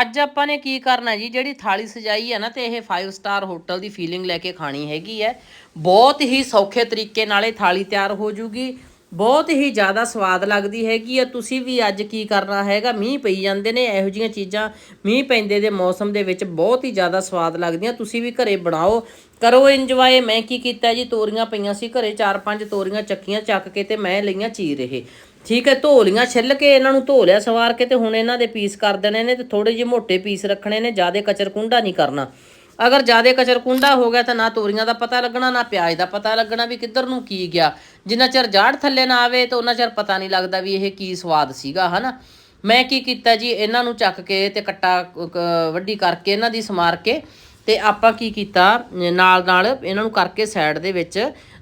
ਅੱਜ ਆਪਾਂ ਨੇ ਕੀ ਕਰਨਾ ਜੀ? ਜਿਹੜੀ ਥਾਲੀ ਸਜਾਈ ਹੈ ਨਾ ਤੇ ਇਹ 5 ਸਟਾਰ ਹੋਟਲ ਦੀ ਫੀਲਿੰਗ ਲੈ ਕੇ ਖਾਣੀ ਹੈਗੀ ਹੈ। ਬਹੁਤ ਹੀ ਸੌਖੇ ਤਰੀਕੇ ਨਾਲ ਇਹ ਥਾਲੀ ਤਿਆਰ ਹੋ ਜੂਗੀ। ਬਹੁਤ ਹੀ ਜ਼ਿਆਦਾ ਸਵਾਦ ਲੱਗਦੀ ਹੈਗੀ ਆ। ਤੁਸੀਂ ਵੀ ਅੱਜ ਕੀ ਕਰਨਾ ਹੈਗਾ? ਮੀਂਹ ਪਈ ਜਾਂਦੇ ਨੇ, ਇਹੋ ਜਿਹੀਆਂ ਚੀਜ਼ਾਂ ਮੀਂਹ ਪੈਂਦੇ ਦੇ ਮੌਸਮ ਦੇ ਵਿੱਚ ਬਹੁਤ ਹੀ ਜ਼ਿਆਦਾ ਸਵਾਦ ਲੱਗਦੀਆਂ। ਤੁਸੀਂ ਵੀ ਘਰੇ ਬਣਾਓ। ਕਰੋ ਇੰਜੋਏ ਮੈਂ ਕੀ ਕੀਤਾ ਜੀ? ਤੋਰੀਆਂ ਪਈਆਂ ਸੀ ਘਰੇ, ਚਾਰ ਪੰਜ ਤੋਰੀਆਂ ਚੱਕੀਆਂ ਚੱਕ ਕੇ ਤੇ ਮੈਂ ਲਈਆਂ ਚੀਰ ਰਹੇ ਠੀਕ ਹੈ, ਧੋ ਲੀਆਂ, ਛਿੱਲ ਕੇ ਇਹਨਾਂ ਨੂੰ ਧੋ ਲਿਆ, ਸਵਾਰ ਕੇ ਤੇ ਹੁਣ ਇਹਨਾਂ ਦੇ ਪੀਸ ਕਰ ਦੇਣੇ ਨੇ ਤੇ ਥੋੜੇ ਜਿਹੇ ਮੋਟੇ ਪੀਸ ਰੱਖਣੇ ਨੇ, ਜ਼ਿਆਦਾ ਕਚਰ ਕੁੰਡਾ ਨਹੀਂ ਕਰਨਾ। ਅਗਰ ਜ਼ਿਆਦਾ ਕਚਰ ਕੁੰਡਾ ਹੋ ਗਿਆ ਤਾਂ ਨਾ ਤੋਰੀਆਂ ਦਾ ਪਤਾ ਲੱਗਣਾ, ਨਾ ਪਿਆਜ਼ ਦਾ ਪਤਾ ਲੱਗਣਾ ਵੀ ਕਿੱਧਰ ਨੂੰ ਕੀ ਗਿਆ। ਜਿੰਨਾ ਚਿਰ ਜਾੜ ਥੱਲੇ ਨਾ ਆਵੇ ਤਾਂ ਉਹਨਾਂ ਚਿਰ ਪਤਾ ਨਹੀਂ ਲੱਗਦਾ ਵੀ ਇਹ ਕੀ ਸਵਾਦ ਸੀਗਾ, ਹਨਾ? ਮੈਂ ਕੀ ਕੀਤਾ ਜੀ, ਇਹਨਾਂ ਨੂੰ ਚੱਕ ਕੇ ਤੇ ਕੱਟਾ, ਕ- ਵੱਡੀ ਕਰਕੇ, ਇਹਨਾਂ ਦੀ ਸਮਾਰ ਕੇ ਤੇ ਆਪਾਂ ਕੀ ਕੀਤਾ? ਨਾਲ ਨਾਲ ਇਹਨਾਂ ਨੂੰ ਕਰਕੇ ਸਾਈਡ ਦੇ ਵਿੱਚ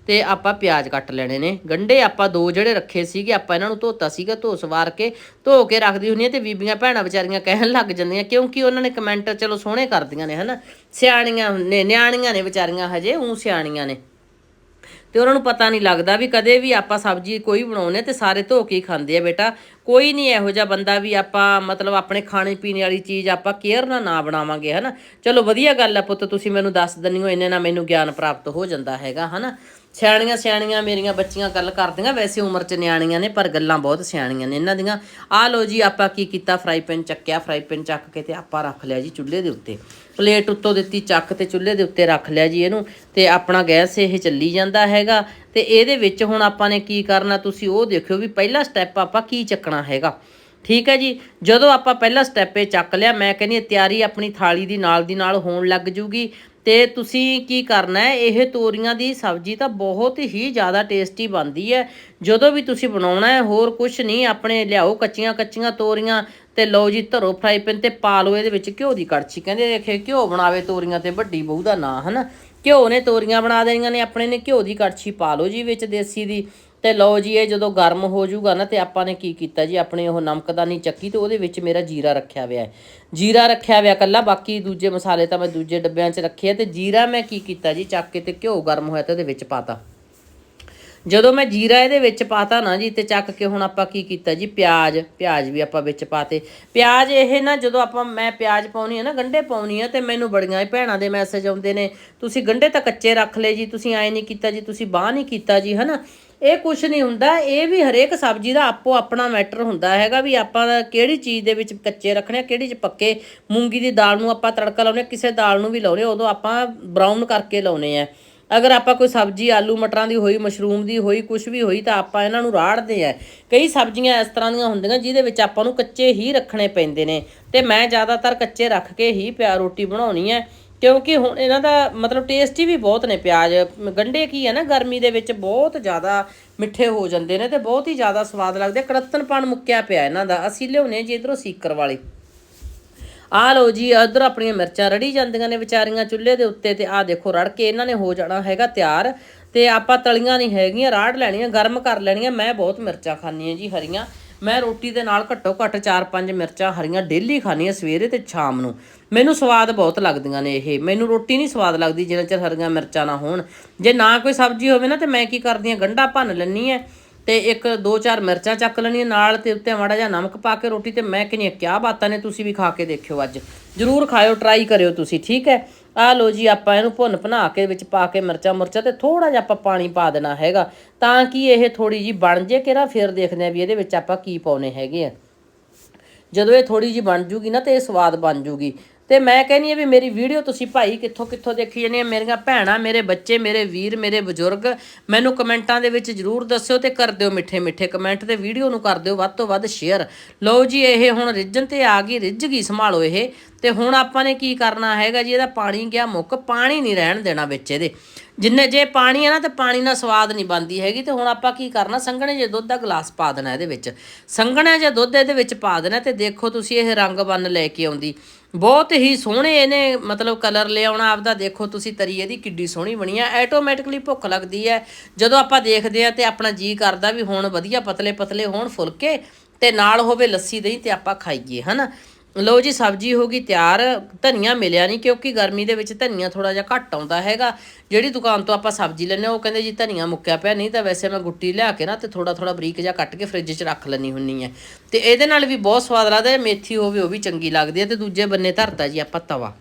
ਤੇ ਆਪਾਂ ਪਿਆਜ਼ ਕੱਟ ਲੈਣੇ ਨੇ। ਗੰਢੇ ਆਪਾਂ ਦੋ ਜਿਹੜੇ ਰੱਖੇ ਸੀਗੇ, ਆਪਾਂ ਇਹਨਾਂ ਨੂੰ ਧੋਤਾ ਸੀਗਾ ਧੋ ਸਵਾਰ ਕੇ ਧੋ ਕੇ ਰੱਖਦੀ ਹੁੰਦੀ ਆ ਤੇ ਬੀਬੀਆਂ ਭੈਣਾਂ ਵਿਚਾਰੀਆਂ ਕਹਿਣ ਲੱਗ ਜਾਂਦੀਆਂ, ਕਿਉਂਕਿ ਉਹਨਾਂ ਨੇ ਕਮੈਂਟ ਚਲੋ ਸੋਹਣੇ ਕਰਦੀਆਂ ਨੇ, ਹਨਾ? ਸਿਆਣੀਆਂ ਨੇ, ਨਿਆਣੀਆਂ ਨੇ ਵਿਚਾਰੀਆਂ ਹਜੇ ਉਹ ਸਿਆਣੀਆਂ ਨੇ। ਤੇ ਉਹਨਾਂ ਨੂੰ ਪਤਾ ਨਹੀਂ ਲੱਗਦਾ ਵੀ ਕਦੇ ਵੀ ਆਪਾਂ ਸਬਜ਼ੀ ਕੋਈ ਬਣਾਉਨੇ ਤੇ ਸਾਰੇ ਧੋ ਕੇ ਹੀ ਖਾਂਦੇ ਆ ਬੇਟਾ। ਕੋਈ ਨਹੀਂ ਇਹੋ ਜਿਹਾ ਬੰਦਾ ਵੀ ਆਪਾਂ, ਮਤਲਬ ਆਪਣੇ ਖਾਣੇ ਪੀਣੇ ਵਾਲੀ ਚੀਜ਼ ਆਪਾਂ ਕੇਅਰ ਨਾਲ ਨਾ ਬਣਾਵਾਂਗੇ, ਹਨਾ? ਚਲੋ ਵਧੀਆ ਗੱਲ ਆ ਪੁੱਤ, ਤੁਸੀਂ ਮੈਨੂੰ ਦੱਸ ਦਿੰਦੇ ਹੋ, ਇੰਨੇ ਨਾਲ ਮੈਨੂੰ ਗਿਆਨ ਪ੍ਰਾਪਤ ਹੋ ਜਾਂਦਾ ਹੈਗਾ, ਹਨਾ? ਸਿਆਣੀਆਂ ਸਿਆਣੀਆਂ ਮੇਰੀਆਂ ਬੱਚੀਆਂ ਗੱਲ ਕਰਦੀਆਂ, ਵੈਸੇ ਉਮਰ 'ਚ ਨਿਆਣੀਆਂ ਨੇ, ਪਰ ਗੱਲਾਂ ਬਹੁਤ ਸਿਆਣੀਆਂ ਨੇ ਇਹਨਾਂ ਦੀਆਂ। ਆਹ ਲੋ ਜੀ, ਆਪਾਂ ਕੀ ਕੀਤਾ? ਫਰਾਈ ਪੈਨ ਚੱਕਿਆ, ਫਰਾਈ ਪੈਨ ਚੱਕ ਕੇ ਤੇ ਆਪਾਂ ਰੱਖ ਲਿਆ ਜੀ ਚੁੱਲ੍ਹੇ ਦੇ ਉੱਤੇ। ਪਲੇਟ ਉੱਤੋਂ ਦਿੱਤੀ, ਚੱਕ ਤੇ ਚੁੱਲ੍ਹੇ ਦੇ ਉੱਤੇ ਰੱਖ ਲਿਆ ਜੀ ਇਹਨੂੰ, ਤੇ ਆਪਣਾ ਗੈਸ ਇਹ ਚੱਲੀ ਜਾਂਦਾ ਹੈਗਾ। ਤੇ ਇਹਦੇ ਵਿੱਚ ਹੁਣ ਆਪਾਂ ਨੇ ਕੀ ਕਰਨਾ, ਤੁਸੀਂ ਉਹ ਦੇਖਿਓ ਵੀ ਪਹਿਲਾ ਸਟੈਪ ਆਪਾਂ ਕੀ ਚੱਕਣਾ ਹੈਗਾ। ਠੀਕ ਹੈ ਜੀ? ਜਦੋਂ ਆਪਾਂ ਪਹਿਲਾ ਸਟੈਪ ਇਹ ਚੱਕ ਲਿਆ, ਮੈਂ ਕਹਿੰਦੀ ਤਿਆਰੀ ਆਪਣੀ ਥਾਲੀ ਦੀ ਨਾਲ ਦੀ ਨਾਲ ਹੋਣ ਲੱਗ ਜੂਗੀ। ਤੇ ਤੁਸੀਂ ਕੀ ਕਰਨਾ ਹੈ? ਇਹ ਤੋਰੀਆਂ ਦੀ ਸਬਜ਼ੀ ਤਾਂ ਬਹੁਤ ਹੀ ਜ਼ਿਆਦਾ ਟੇਸਟੀ ਬਣਦੀ ਹੈ। ਜਦੋਂ ਵੀ ਤੁਸੀਂ ਬਣਾਉਣਾ ਹੈ, ਹੋਰ ਕੁਝ ਨਹੀਂ, ਆਪਣੇ ਲਿਆਓ ਕੱਚੀਆਂ ਕੱਚੀਆਂ ਤੋਰੀਆਂ ਤੇ ਲਓ ਜੀ, ਧਰੋ ਫਰਾਈ ਪੈਨ ਤੇ ਪਾ ਲਓ, ਇਹਦੇ ਵਿੱਚ ਘਿਓ ਦੀ ਕੜਛੀ। ਕਹਿੰਦੇ ਦੇਖੇ ਘਿਓ ਬਣਾਵੇ ਤੋਰੀਆਂ ਤੇ, ਵੱਡੀ ਬਹੂ ਦਾ ਨਾਂ, ਹਨਾ? ਘਿਓ ਨੇ ਤੋਰੀਆਂ ਬਣਾ ਦੇਣੀਆਂ ਨੇ, ਆਪਣੇ ਨੇ ਘਿਓ ਦੀ ਕੜਛੀ ਪਾ ਲਓ ਜੀ ਵਿੱਚ ਦੇਸੀ ਦੀ। ਤੇ ਲਓ ਜੀ, ਇਹ ਜਦੋਂ ਗਰਮ ਹੋ ਜਾਊਗਾ ਨਾ ਤੇ ਆਪਾਂ ਨੇ ਕੀ ਕੀਤਾ ਜੀ, ਆਪਣੇ ਉਹ ਨਮਕਦਾਨੀ ਚੱਕੀ ਤੇ ਉਹਦੇ ਵਿੱਚ ਮੇਰਾ ਜੀਰਾ ਰੱਖਿਆ ਹੋਇਆ ਹੈ। ਜੀਰਾ ਰੱਖਿਆ ਹੋਇਆ ਕੱਲਾ ਬਾਕੀ ਦੂਜੇ ਮਸਾਲੇ ਤਾਂ ਮੈਂ ਦੂਜੇ ਡੱਬਿਆਂ 'ਚ ਰੱਖੇ ਆ ਤੇ ਜੀਰਾ ਮੈਂ ਕੀ ਕੀਤਾ ਜੀ, ਚੱਕ ਕੇ ਤੇ ਘਿਓ ਗਰਮ ਹੋਇਆ ਤੇ ਉਹਦੇ ਵਿੱਚ ਪਾਤਾ ਜਦੋਂ ਮੈਂ ਜੀਰਾ ਇਹਦੇ ਵਿੱਚ ਪਾਤਾ ਨਾ ਜੀ ਤੇ ਚੱਕ ਕੇ ਹੁਣ ਆਪਾਂ ਕੀ ਕੀਤਾ ਜੀ? ਪਿਆਜ਼ ਪਿਆਜ਼ ਵੀ ਆਪਾਂ ਵਿੱਚ ਪਾਤੇ। ਪਿਆਜ਼ ਇਹ ਨਾ ਜਦੋਂ ਆਪਾਂ ਮੈਂ ਪਿਆਜ਼ ਪਾਉਣੀ ਹੈ ਨਾ ਗੰਢੇ ਪਾਉਣੀ ਆ ਤੇ ਮੈਨੂੰ ਬੜੀਆਂ ਹੀ ਭੈਣਾਂ ਦੇ ਮੈਸੇਜ ਆਉਂਦੇ ਨੇ ਤੁਸੀਂ ਗੰਢੇ ਤਾਂ ਕੱਚੇ ਰੱਖ ਲਏ ਜੀ ਤੁਸੀਂ ਐ ਨਹੀਂ ਕੀਤਾ ਜੀ ਤੁਸੀਂ ਬਾਹ ਨਹੀਂ ਕੀਤਾ ਜੀ ਹਨਾ? ਇਹ ਕੁਝ ਨਹੀਂ ਹੁੰਦਾ ਇਹ ਵੀ ਹਰੇਕ ਸਬਜ਼ੀ ਦਾ ਆਪੋ ਆਪਣਾ ਮੈਟਰ ਹੁੰਦਾ ਹੈਗਾ ਵੀ ਆਪਾਂ ਕਿਹੜੀ ਚੀਜ਼ ਦੇ ਵਿੱਚ ਕੱਚੇ ਰੱਖਣੇ ਆ, ਕਿਹੜੀ ਚ ਪੱਕੇ। ਮੂੰਗੀ ਦੀ ਦਾਲ ਨੂੰ ਆਪਾਂ ਤੜਕਾ ਲਾਉਨੇ ਕਿਸੇ ਦਾਲ ਨੂੰ ਵੀ ਲਾਉਨੇ ਆ, ਉਦੋਂ ਆਪਾਂ ਬਰਾਊਨ ਕਰਕੇ ਲਾਉਨੇ ਆ। ਅਗਰ ਆਪਾਂ ਕੋਈ ਸਬਜ਼ੀ, ਆਲੂ ਮਟਰਾਂ ਦੀ ਹੋਈ, ਮਸ਼ਰੂਮ ਦੀ ਹੋਈ ਕੁਝ ਵੀ ਹੋਈ ਤਾਂ ਆਪਾਂ ਇਹਨਾਂ ਨੂੰ ਰਾੜਦੇ ਆ। ਕਈ ਸਬਜ਼ੀਆਂ ਇਸ ਤਰ੍ਹਾਂ ਦੀਆਂ ਹੁੰਦੀਆਂ ਜਿਹਦੇ ਵਿੱਚ ਆਪਾਂ ਨੂੰ ਕੱਚੇ ਹੀ ਰੱਖਣੇ ਪੈਂਦੇ ਨੇ। ਤੇ ਮੈਂ ਜ਼ਿਆਦਾਤਰ ਕੱਚੇ ਰੱਖ ਕੇ ਹੀ ਪਿਆ ਰੋਟੀ ਬਣਾਉਣੀ ਹੈ ਕਿਉਂਕਿ ਹੁਣ ਇਹਨਾਂ ਦਾ ਮਤਲਬ ਟੇਸਟੀ ਵੀ ਬਹੁਤ ਨੇ ਪਿਆਜ਼। ਗੰਡੇ ਕੀ ਹੈ ਨਾ, ਗਰਮੀ ਦੇ ਵਿੱਚ ਬਹੁਤ ਜ਼ਿਆਦਾ ਮਿੱਠੇ ਹੋ ਜਾਂਦੇ ਨੇ ਤੇ ਬਹੁਤ ਹੀ ਜ਼ਿਆਦਾ ਸਵਾਦ ਲੱਗਦੇ ਕੜੱਤਨਪਣ ਮੁੱਕਿਆ ਪਿਆ ਇਹਨਾਂ ਦਾ। ਅਸੀਂ ਲਿਆਉਨੇ ਜੀ ਇਧਰੋਂ ਸੀਕਰ ਵਾਲੇ। ਆ ਲਓ ਜੀ, ਇਧਰ ਆਪਣੀਆਂ ਮਿਰਚਾਂ ਰੜੀ ਜਾਂਦੀਆਂ ਨੇ ਵਿਚਾਰੀਆਂ ਚੁੱਲ੍ਹੇ ਦੇ ਉੱਤੇ ਤੇ ਆ ਦੇਖੋ ਰੜ ਕੇ ਇਹਨਾਂ ਨੇ ਹੋ ਜਾਣਾ ਹੈਗਾ ਤਿਆਰ। ਤੇ ਆਪਾਂ ਤਲੀਆਂ ਨਹੀਂ ਹੈਗੀਆਂ, ਰਾੜ ਲੈਣੀਆਂ, ਗਰਮ ਕਰ ਲੈਣੀਆਂ। ਮੈਂ ਬਹੁਤ ਮਿਰਚਾਂ ਖਾਂਦੀ ਹਾਂ ਜੀ ਹਰੀਆਂ। ਮੈਂ ਰੋਟੀ ਦੇ ਨਾਲ ਘੱਟੋ ਘੱਟ 4-5 ਮਿਰਚਾਂ ਹਰੀਆਂ ਡੇਲੀ ਖਾਂਦੀ ਹਾਂ ਸਵੇਰੇ ਤੇ ਸ਼ਾਮ ਨੂੰ। ਮੈਨੂੰ ਸਵਾਦ ਬਹੁਤ ਲੱਗਦੀਆਂ ਨੇ ਇਹ। ਮੈਨੂੰ ਰੋਟੀ ਨਹੀਂ ਸਵਾਦ ਲੱਗਦੀ ਜਿੰਨਾ ਚਿਰ ਹਰੀਆਂ ਮਿਰਚਾਂ ਨਾ ਹੋਣ। ਜੇ ਨਾ ਕੋਈ ਸਬਜ਼ੀ ਹੋਵੇ ਨਾ ਤੇ ਮੈਂ ਕੀ ਕਰਦੀ ਹਾਂ, ਗੰਢਾ ਭੰਨ ਲੈਣੀ ਹੈ। ਤੇ ਇੱਕ ਦੋ ਚਾਰ ਮਿਰਚਾਂ ਚੱਕ ਲੈਣੀਆਂ ਨਾਲ ਤੇ ਉੱਤੇ ਮਾੜਾ ਜਿਹਾ ਨਮਕ ਪਾ ਕੇ ਰੋਟੀ ਤੇ ਮੈਂ ਕਹਿੰਦੀ ਹਾਂ, ਕਿਆ ਬਾਤਾਂ ਨੇ ਤੁਸੀਂ ਵੀ ਖਾ ਕੇ ਦੇਖਿਓ ਅੱਜ। ਜਰੂਰ ਖਾਇਓ ਟਰਾਈ ਕਰਿਓ ਤੁਸੀਂ, ਠੀਕ ਹੈ? ਆ ਲੋ ਜੀ, ਆਪਾਂ ਇਹਨੂੰ ਭੁੰਨ ਭਨਾ ਕੇ ਵਿੱਚ ਪਾ ਕੇ ਮਿਰਚਾਂ ਮੁਰਚਾਂ ਤੇ ਥੋੜਾ ਜਿਹਾ ਆਪਾਂ ਪਾਣੀ ਪਾ ਦੇਣਾ ਹੈਗਾ। ਤਾਂ ਕਿ ਇਹ ਥੋੜੀ ਜੀ ਬਣ ਜੇ ਕਿਹੜਾ, ਫਿਰ ਦੇਖਦੇ ਆ ਵੀ ਇਹਦੇ ਵਿੱਚ ਆਪਾਂ ਕੀ ਪਾਉਨੇ ਹੈਗੇ ਆ। ਜਦੋਂ ਇਹ ਥੋੜੀ ਜੀ ਬਣ ਜੂਗੀ ਨਾ ਤੇ ਇਹ ਸਵਾਦ ਬਣ ਜੂਗੀ। ਤੇ ਮੈਂ ਕਹਿੰਨੀ ਆ ਵੀ ਮੇਰੀ ਵੀਡੀਓ ਤੁਸੀਂ ਭਾਈ ਕਿੱਥੋਂ ਕਿੱਥੋਂ ਦੇਖੀ ਜਾਂਦੇ ਆ? ਮੇਰੀਆਂ ਭੈਣਾਂ, ਮੇਰੇ ਬੱਚੇ, ਮੇਰੇ ਵੀਰ, ਮੇਰੇ ਬਜ਼ੁਰਗ, ਮੈਨੂੰ ਕਮੈਂਟਾਂ ਦੇ ਵਿੱਚ ਜਰੂਰ ਦੱਸਿਓ ਤੇ ਕਰ ਦਿਓ ਮਿੱਠੇ ਮਿੱਠੇ ਕਮੈਂਟ ਤੇ ਵੀਡੀਓ ਨੂੰ ਕਰ ਦਿਓ ਵੱਧ ਤੋਂ ਵੱਧ ਸ਼ੇਅਰ ਲਓ ਜੀ, ਇਹ ਹੁਣ ਰਿੱਝਣ ਤੇ ਆ ਗਈ, ਰਿੱਝ ਗਈ ਸੰਭਾਲੋ ਇਹ। ਤੇ ਹੁਣ ਆਪਾਂ ਨੇ ਕੀ ਕਰਨਾ ਹੈਗਾ ਜੀ, ਇਹਦਾ ਪਾਣੀ ਗਿਆ ਮੁੱਕ, ਪਾਣੀ ਨਹੀਂ ਰਹਿਣ ਦੇਣਾ ਵਿੱਚ ਇਹਦੇ। ਜਿੰਨੇ ਜੇ ਪਾਣੀ ਹੈ ਨਾ, ਤੇ ਪਾਣੀ ਨਾਲ ਸਵਾਦ ਨਹੀਂ ਬਣਦੀ ਹੈਗੀ। ਤੇ ਹੁਣ ਆਪਾਂ ਕੀ ਕਰਨਾ, ਸੰਘਣੇ ਜੇ ਦੁੱਧ ਦਾ ਗਲਾਸ ਪਾ ਦੇਣਾ ਇਹਦੇ ਵਿੱਚ। ਸੰਘਣਾ ਜੇ ਦੁੱਧ ਇਹਦੇ ਵਿੱਚ ਪਾ ਦੇਣਾ ਤੇ ਦੇਖੋ ਤੁਸੀਂ ਇਹ ਰੰਗ ਬੰਨ ਲੈ ਕੇ ਆਉਂਦੀ। ਬਹੁਤ ਹੀ ਸੋਹਣੇ ਇਹਨੇ ਮਤਲਬ ਕਲਰ ਲਿਆਉਣਾ, ਆਪਦਾ ਦੇਖੋ ਤੁਸੀਂ ਤਰੀ ਇਹਦੀ ਕਿੱਡੀ ਸੋਹਣੀ ਬਣੀ ਆ ਆਟੋਮੈਟਿਕਲੀ ਭੁੱਖ ਲੱਗਦੀ ਹੈ ਜਦੋਂ ਆਪਾਂ ਦੇਖਦੇ ਆ ਤੇ ਆਪਣਾ ਜੀ ਕਰਦਾ ਵੀ ਹੁਣ ਵਧੀਆ ਪਤਲੇ ਪਤਲੇ ਹੋਣ ਫੁਲਕੇ ਤੇ ਨਾਲ ਹੋਵੇ ਲੱਸੀ ਦਹੀਂ ਤੇ ਆਪਾਂ ਖਾਈਏ, ਹਨਾ? ਲਓ ਜੀ, ਸਬਜ਼ੀ ਹੋ ਗਈ, ਤਿਆਰ। ਧਨੀਆ ਮਿਲਿਆ ਨਹੀਂ ਕਿਉਂਕਿ ਗਰਮੀ ਦੇ ਵਿੱਚ ਧਨੀਆ ਥੋੜਾ ਜਿਹਾ ਘੱਟ ਆਉਂਦਾ ਹੈਗਾ। ਜਿਹੜੀ ਦੁਕਾਨ ਤੋਂ ਆਪਾਂ ਸਬਜ਼ੀ ਲੈਂਦੇ ਹਾਂ, ਉਹ ਕਹਿੰਦੇ ਜੀ ਧਨੀਆ ਮੁੱਕਿਆ ਪਿਆ, ਨਹੀਂ ਤਾਂ ਵੈਸੇ ਮੈਂ ਗੁੱਟੀ ਲਿਆ ਕੇ ਨਾ ਤੇ ਥੋੜਾ ਥੋੜਾ ਬਰੀਕ ਜਿਹਾ ਕੱਟ ਕੇ ਫ੍ਰਿਜ 'ਚ ਰੱਖ ਲੈਣੀ ਹੁੰਨੀ ਹੈ। ਤੇ ਇਹਦੇ ਨਾਲ ਵੀ ਬਹੁਤ ਸਵਾਦ ਲੱਗਦਾ ਮੇਥੀ ਹੋਵੇ, ਉਹ ਵੀ ਚੰਗੀ ਲੱਗਦੀ ਹੈ ਤੇ ਦੂਜੇ ਬੰਨੇ ਧਰਤਾ ਜੀ ਆਪਾਂ ਤਵਾ।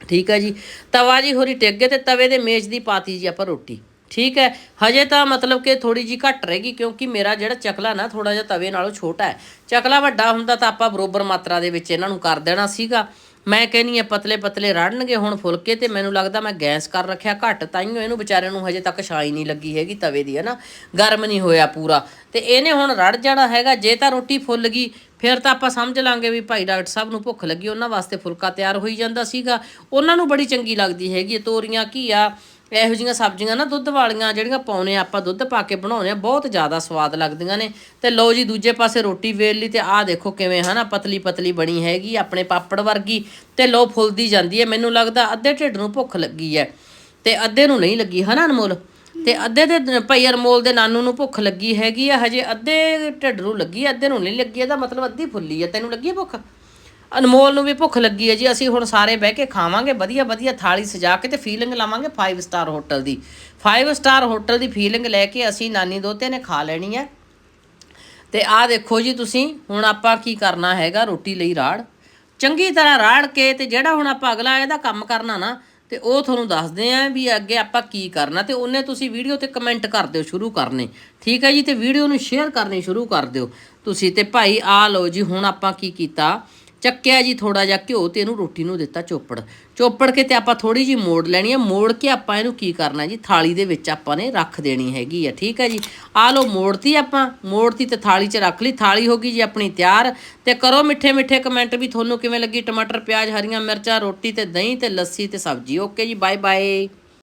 ਠੀਕ ਹੈ ਜੀ? ਤਵਾ ਜੀ ਹੋਰੀ ਟਿਕ ਗਏ ਤੇ ਤਵੇ ਦੇ ਮੇਜ਼ ਦੀ ਪਾਤੀ ਜੀ ਆਪਾਂ ਰੋਟੀ। ਠੀਕ ਹੈ। ਹਜੇ ਤਾਂ ਮਤਲਬ ਕਿ ਥੋੜੀ ਜੀ ਘੱਟ ਰਹੇਗੀ ਕਿਉਂਕਿ ਮੇਰਾ ਜਿਹੜਾ ਚਕਲਾ ਨਾ ਥੋੜਾ ਜਿਹਾ ਤਵੇ ਨਾਲੋਂ ਛੋਟਾ ਹੈ। ਚਕਲਾ ਵੱਡਾ ਹੁੰਦਾ ਤਾਂ ਆਪਾਂ ਬਰੋਬਰ ਮਾਤਰਾ ਦੇ ਵਿੱਚ ਇਹਨਾਂ ਨੂੰ ਕਰ ਦੇਣਾ ਸੀਗਾ। ਮੈਂ ਕਹਿੰਨੀ ਆ ਪਤਲੇ ਪਤਲੇ ਰੜਨਗੇ ਹੁਣ ਫੁਲਕੇ ਤੇ ਮੈਨੂੰ ਲੱਗਦਾ ਮੈਂ ਗੈਸ ਕਰ ਰੱਖਿਆ ਘੱਟ ਤਾਈਓ ਇਹਨੂੰ ਵਿਚਾਰਿਆਂ ਨੂੰ ਹਜੇ ਤੱਕ ਛਾਈ ਨਹੀਂ ਲੱਗੀ ਹੈਗੀ ਤਵੇ ਦੀ ਹੈ ਨਾ ਗਰਮ ਨਹੀਂ ਹੋਇਆ ਪੂਰਾ। ਤੇ ਇਹਨੇ ਹੁਣ ਰੜ ਜਾਣਾ ਹੈਗਾ ਜੇ ਤਾਂ ਰੋਟੀ ਫੁੱਲ ਗਈ ਫਿਰ ਤਾਂ ਆਪਾਂ ਸਮਝ ਲਾਂਗੇ ਵੀ ਭਾਈ ਡਾਕਟਰ ਸਾਹਿਬ ਨੂੰ ਭੁੱਖ ਲੱਗੀ ਉਹਨਾਂ ਵਾਸਤੇ ਫੁਲਕਾ ਤਿਆਰ ਹੋਈ ਜਾਂਦਾ ਸੀਗਾ। ਉਹਨਾਂ ਨੂੰ ਬੜੀ ਚੰਗੀ ਲੱਗਦੀ ਹੈਗੀ ਹੈ, ਤੋਰੀਆਂ ਘੀਆ ਇਹੋ ਜਿਹੀਆਂ ਸਬਜ਼ੀਆਂ ਨਾ ਦੁੱਧ ਵਾਲੀਆਂ ਜਿਹੜੀਆਂ ਪਾਉਨੇ ਆ, ਆਪਾਂ ਦੁੱਧ ਪਾ ਕੇ ਬਣਾਉਨੇ ਆ, ਬਹੁਤ ਜ਼ਿਆਦਾ ਸਵਾਦ ਲੱਗਦੀਆਂ ਨੇ। ਤੇ ਲਓ ਜੀ, ਦੂਜੇ ਪਾਸੇ ਰੋਟੀ ਵੇਲ ਲਈ ਤੇ ਆਹ ਦੇਖੋ ਕਿਵੇਂ ਹਨਾ ਪਤਲੀ ਪਤਲੀ ਬਣੀ ਹੈਗੀ, ਆਪਣੇ ਪਾਪੜ ਵਰਗੀ। ਤੇ ਲੋ ਫੁੱਲਦੀ ਜਾਂਦੀ ਹੈ। ਮੈਨੂੰ ਲੱਗਦਾ ਅੱਧੇ ਢਿੱਡ ਨੂੰ ਭੁੱਖ ਲੱਗੀ ਹੈ। ਤੇ ਅੱਧੇ ਨੂੰ ਨਹੀਂ ਲੱਗੀ, ਹਨਾ ਅਨਮੋਲ? ਤੇ ਅੱਧੇ ਦੇ, ਭਾਈ ਅਨਮੋਲ ਦੇ ਨਾਨੂ ਨੂੰ ਭੁੱਖ ਲੱਗੀ ਹੈਗੀ ਆ, ਹਜੇ ਅੱਧੇ ਢਿੱਡ ਨੂੰ ਲੱਗੀ ਅੱਧੇ ਨੂੰ ਨਹੀਂ ਲੱਗੀ, ਇਹਦਾ ਮਤਲਬ ਅੱਧੀ ਫੁੱਲੀ ਹੈ ਤੈਨੂੰ ਲੱਗੀ ਭੁੱਖ? ਅਨਮੋਲ ਨੂੰ ਵੀ ਭੁੱਖ ਲੱਗੀ ਹੈ ਜੀ, ਅਸੀਂ ਹੁਣ ਸਾਰੇ ਬਹਿ ਕੇ ਖਾਵਾਂਗੇ, ਵਧੀਆ ਵਧੀਆ ਥਾਲੀ ਸਜਾ ਕੇ ਤੇ ਫੀਲਿੰਗ ਲਾਵਾਂਗੇ 5 ਸਟਾਰ ਹੋਟਲ ਦੀ। 5 ਸਟਾਰ ਹੋਟਲ ਦੀ ਫੀਲਿੰਗ ਲੈ ਕੇ ਅਸੀਂ ਨਾਨੀ ਦੋਤੇ ਨੇ ਖਾ ਲੈਣੀ ਹੈ। ਤੇ ਆਹ ਦੇਖੋ ਜੀ ਤੁਸੀਂ, ਹੁਣ ਆਪਾਂ ਕੀ ਕਰਨਾ ਹੈਗਾ ਰੋਟੀ ਲਈ ਰਾੜ। ਚੰਗੀ ਤਰ੍ਹਾਂ ਰਾੜ ਕੇ ਤੇ ਜਿਹੜਾ ਹੁਣ ਆਪਾਂ ਅਗਲਾ ਇਹਦਾ ਕੰਮ ਕਰਨਾ ਨਾ, ਤੇ ਉਹ ਤੁਹਾਨੂੰ ਦੱਸਦੇ ਆਂ ਵੀ ਅੱਗੇ ਆਪਾਂ ਕੀ ਕਰਨਾ ਤੇ ਉਹਨੇ ਤੁਸੀਂ ਵੀਡੀਓ ਤੇ ਕਮੈਂਟ ਕਰ ਦਿਓ ਸ਼ੁਰੂ ਕਰਨੇ। ਠੀਕ ਹੈ ਜੀ, ਤੇ ਵੀਡੀਓ ਨੂੰ ਸ਼ੇਅਰ ਕਰਨੀ ਸ਼ੁਰੂ ਕਰ ਦਿਓ। ਤੁਸੀਂ ਤੇ ਭਾਈ ਆ ਲਓ ਜੀ, ਹੁਣ ਆਪਾਂ ਕੀ ਕੀਤਾ ਚੱਕਿਆ ਜੀ ਥੋੜਾ ਜਿਹਾ ਘਿਓ ਤੇ ਇਹਨੂੰ ਰੋਟੀ ਨੂੰ ਦਿੱਤਾ ਚੋਪੜ। ਚੋਪੜ ਕੇ ਤੇ ਆਪਾਂ ਥੋੜੀ ਜੀ ਮੋੜ ਲੈਣੀ ਹੈ ਮੋੜ ਕੇ ਆਪਾਂ ਇਹਨੂੰ ਕੀ ਕਰਨਾ ਜੀ? ਥਾਲੀ ਦੇ ਵਿੱਚ ਆਪਾਂ ਨੇ ਰੱਖ ਦੇਣੀ ਹੈਗੀ ਆ। ਠੀਕ ਹੈ ਜੀ? ਆ ਲਓ ਮੋੜਤੀ ਆਪਾਂ। ਮੋੜਤੀ ਤੇ ਥਾਲੀ 'ਚ ਰੱਖ ਲਈ। ਥਾਲੀ ਹੋ ਗਈ ਜੀ ਆਪਣੀ ਤਿਆਰ। ਤੇ ਕਰੋ ਮਿੱਠੇ ਮਿੱਠੇ ਕਮੈਂਟ ਵੀ ਤੁਹਾਨੂੰ ਕਿਵੇਂ ਲੱਗੀ? ਟਮਾਟਰ, ਪਿਆਜ਼, ਹਰੀਆਂ ਮਿਰਚਾਂ, ਰੋਟੀ ਤੇ ਦਹੀਂ ਤੇ ਲੱਸੀ ਤੇ ਸਬਜ਼ੀ। ਓਕੇ ਜੀ ਬਾਏ ਬਾਏ